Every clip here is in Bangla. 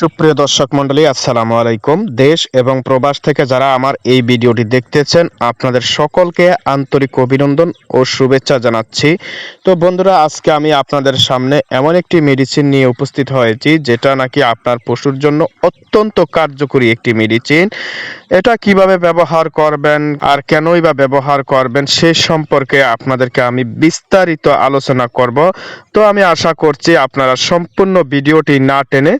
সুপ্রিয় দর্শক মন্ডলী আসসালামু আলাইকুম। দেশ এবং প্রবাস থেকে যারা আমার এই ভিডিওটি দেখতেছেন, আপনাদের সকলকে আন্তরিক অভিনন্দন ও শুভেচ্ছা জানাচ্ছি। তো বন্ধুরা, আজকে আমি আপনাদের সামনে এমন একটি মেডিসিন নিয়ে উপস্থিত হয়েছি, যেটা নাকি আপনার পশুর জন্য অত্যন্ত কার্যকরী একটি মেডিসিন এটা কীভাবে ব্যবহার করবেন, আর কেনই বা ব্যবহার করবেন, সে সম্পর্কে আপনাদেরকে আমি বিস্তারিত আলোচনা করব। তো আমি আশা করছি আপনারা সম্পূর্ণ ভিডিওটি না টেনে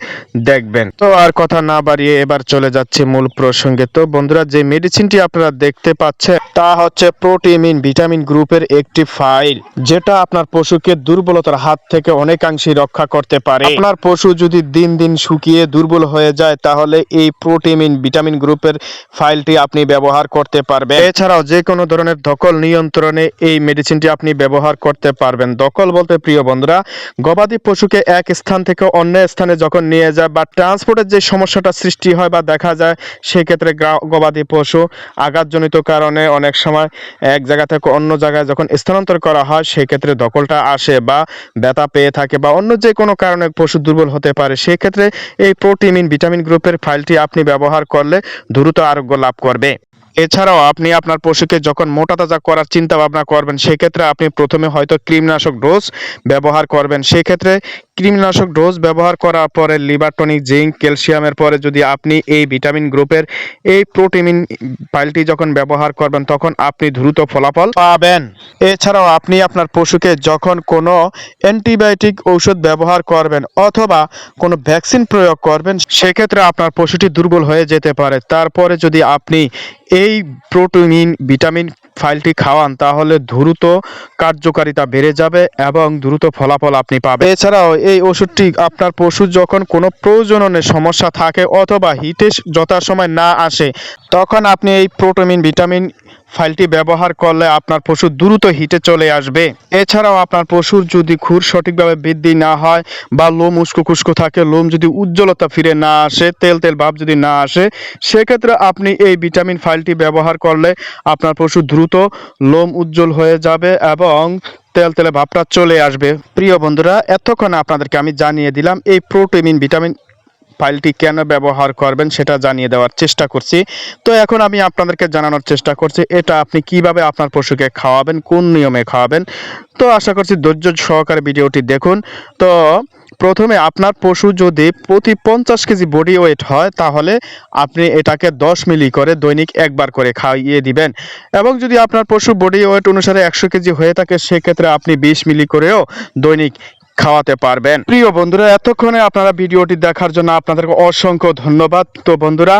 দেখবেন। তো আর কথা না বাড়িয়ে এবার চলে যাচ্ছে মূল প্রসঙ্গে। তো বন্ধুরা, যে মেডিসিনটি আপনারা দেখতে পাচ্ছেন, তা হচ্ছে প্রোটিমিন ভিটামিন গ্রুপের একটি ফাইল যেটা আপনার পশুকে দুর্বলতার হাত থেকে অনেকাংশে রক্ষা করতে পারে। আপনার পশু যদি দিন দিন শুকিয়ে দুর্বল হয়ে যায়, তাহলে এই প্রোটিমিন ভিটামিন গ্রুপের ফাইলটি আপনি ব্যবহার করতে পারবেন। এছাড়াও যে কোনো ধরনের দখল নিয়ন্ত্রণে এই মেডিসিনটি আপনি ব্যবহার করতে পারবেন। দখল বলতে, প্রিয় বন্ধুরা, গবাদি পশুকে এক স্থান থেকে অন্য স্থানে যখন নিয়ে যায় বা ট্রান্সপোর্টের যে সমস্যাটা সৃষ্টি হয় বা দেখা যায়, সেক্ষেত্রে গবাদি পশু আঘাতজনিত কারণে অনেক সময় এক জায়গা থেকে অন্য জায়গায় যখন স্থানান্তর করা হয়, সেক্ষেত্রে দখলটা আসে বা ব্যথা পেয়ে থাকে বা অন্য যে কোনো কারণে পশু দুর্বল হতে পারে, সেক্ষেত্রে এই প্রোটিমিন ভিটামিন গ্রুপের ফাইলটি আপনি ব্যবহার করলে দ্রুত আরোগ্য লাভ করবে। এছাড়াও আপনি আপনার পশুকে যখন মোটা তাজা করার চিন্তা ভাবনা করবেন, সেক্ষেত্রে আপনি প্রথমে হয়তো কৃমিনাশক ডোজ ব্যবহার করবেন, সেক্ষেত্রে কৃমিনাশক ডোজ ব্যবহার করার পরে লিভার টনিক, জিঙ্ক, ক্যালসিয়ামের পরে যদি আপনি এই ভিটামিন গ্রুপের এই প্রোটিমিন পাইলটি যখন ব্যবহার করবেন, তখন আপনি দ্রুত ফলাফল পাবেন। এছাড়াও আপনি আপনার পশুকে যখন কোনো অ্যান্টিবায়োটিক ঔষধ ব্যবহার করবেন অথবা কোনো ভ্যাকসিন প্রয়োগ করবেন, সেক্ষেত্রে আপনার পশুটি দুর্বল হয়ে যেতে পারে। তারপরে যদি আপনি এই প্রোটিন ভিটামিন ফাইলটি খাওয়ান, তাহলে দ্রুত কার্যকারিতা বেড়ে যাবে এবং দ্রুত ফলাফল আপনি পাবেন। এছাড়াও, এই ওষুধটি আপনার পশুর যখন কোনো প্রয়োজনের সমস্যা থাকে অথবা হিটে যথাসময় না আসে, তখন আপনি এই প্রোটামিন, ভিটামিন ফাইলটি ব্যবহার করলে আপনার পশু দ্রুত হিটে চলে আসবে। এছাড়াও আপনার পশুর যদি খুর সঠিকভাবে বৃদ্ধি না হয় বা লোম উস্কো খুস্কো থাকে, লোম যদি উজ্জ্বলতা ফিরে না আসে, তেল তেল ভাব যদি না আসে, সেক্ষেত্রে আপনি এই ভিটামিন ফাইলটি ব্যবহার করলে আপনার পশু দ্রুত লোম উজ্জ্বল হয়ে যাবে এবং তেল তেলে ভাবটা চলে আসবে। প্রিয় বন্ধুরা, এতক্ষণ আপনাদেরকে আমি জানিয়ে দিলাম, এই প্রোটিমিন ভিটামিন ফাইলটি কেন ব্যবহার করবেন সেটা জানিয়ে দেওয়ার চেষ্টা করছি। তো এখন আমি আপনাদেরকে জানানোর চেষ্টা করছি, এটা আপনি কীভাবে আপনার পশুকে খাওয়াবেন, কোন নিয়মে খাওয়াবেন? তো আশা করছি ধৈর্য সহকারে ভিডিওটি দেখুন। তো প্রথমে আপনার পশু যদি প্রতি পঞ্চাশ কেজি বডি ওয়েট হয়, তাহলে আপনি এটাকে দশ মিলি করে দৈনিক একবার করে খাইয়ে দিবেন। এবং যদি আপনার পশু বডি ওয়েট অনুসারে একশো কেজি হয়ে থাকে, সেক্ষেত্রে আপনি বিশ মিলি করেও দৈনিক খাওয়াতে পারবেন। প্রিয় বন্ধুরা, এতক্ষণে আপনারা ভিডিওটি দেখার জন্য আপনাদেরকে অসংখ্য ধন্যবাদ। তো বন্ধুরা,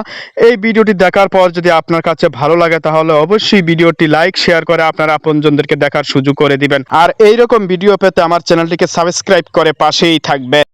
এই ভিডিওটি দেখার পর যদি আপনার কাছে ভালো লাগে, তাহলে অবশ্যই ভিডিওটি লাইক, শেয়ার করে আপনার আপনজনদেরকে দেখার সুযোগ করে দিবেন। আর এইরকম ভিডিও পেতে আমার চ্যানেলটিকে সাবস্ক্রাইব করে পাশেই থাকবে